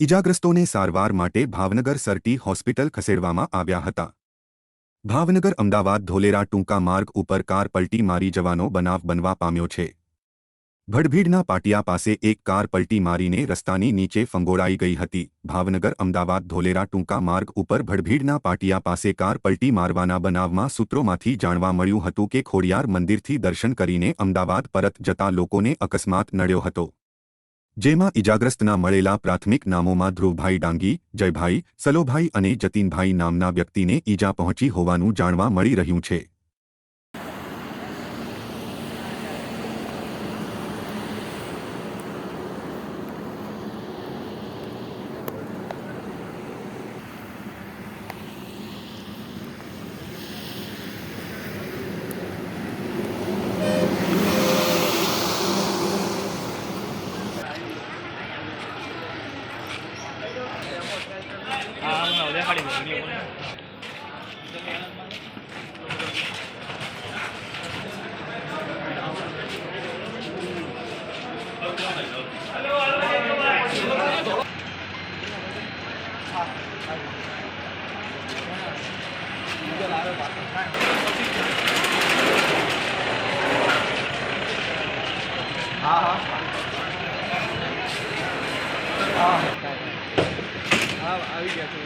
ઇજાગ્રસ્તોને સારવાર માટે ભાવનગર સરટી હોસ્પિટલ ખસેડવામાં આવ્યા હતા. ભાવનગર અમદાવાદ ધોલેરા ટૂંકા માર્ગ ઉપર કાર પલટી મારી જવાનો બનાવ બનવા પામ્યો છે. ભડભીડના પાટિયા પાસે એક કાર પલટી મારીને રસ્તાની નીચે ફંગોળાઈ ગઈ હતી. ભાવનગર અમદાવાદ ધોલેરા ટૂંકા માર્ગ ઉપર ભડભીડના પાટિયા પાસે કાર પલટી મારવાના બનાવમાં સૂત્રોમાંથી જાણવા મળ્યું હતું કે ખોડિયાર મંદિરથી દર્શન કરીને અમદાવાદ પરત જતા લોકોને અકસ્માત નડ્યો હતો. જેમાં ઇજાગ્રસ્તના મળેલા પ્રાથમિક નામોમાં ધ્રુવભાઈ ડાંગી, જયભાઈ, સલોભાઈ અને જતીનભાઈ નામના વ્યક્તિને ઈજા પહોંચી હોવાનું જાણવા મળી રહ્યું છે. હા હું દેખાડી દઉં વીડિયો હા હા હા હા આવી ગયા છે.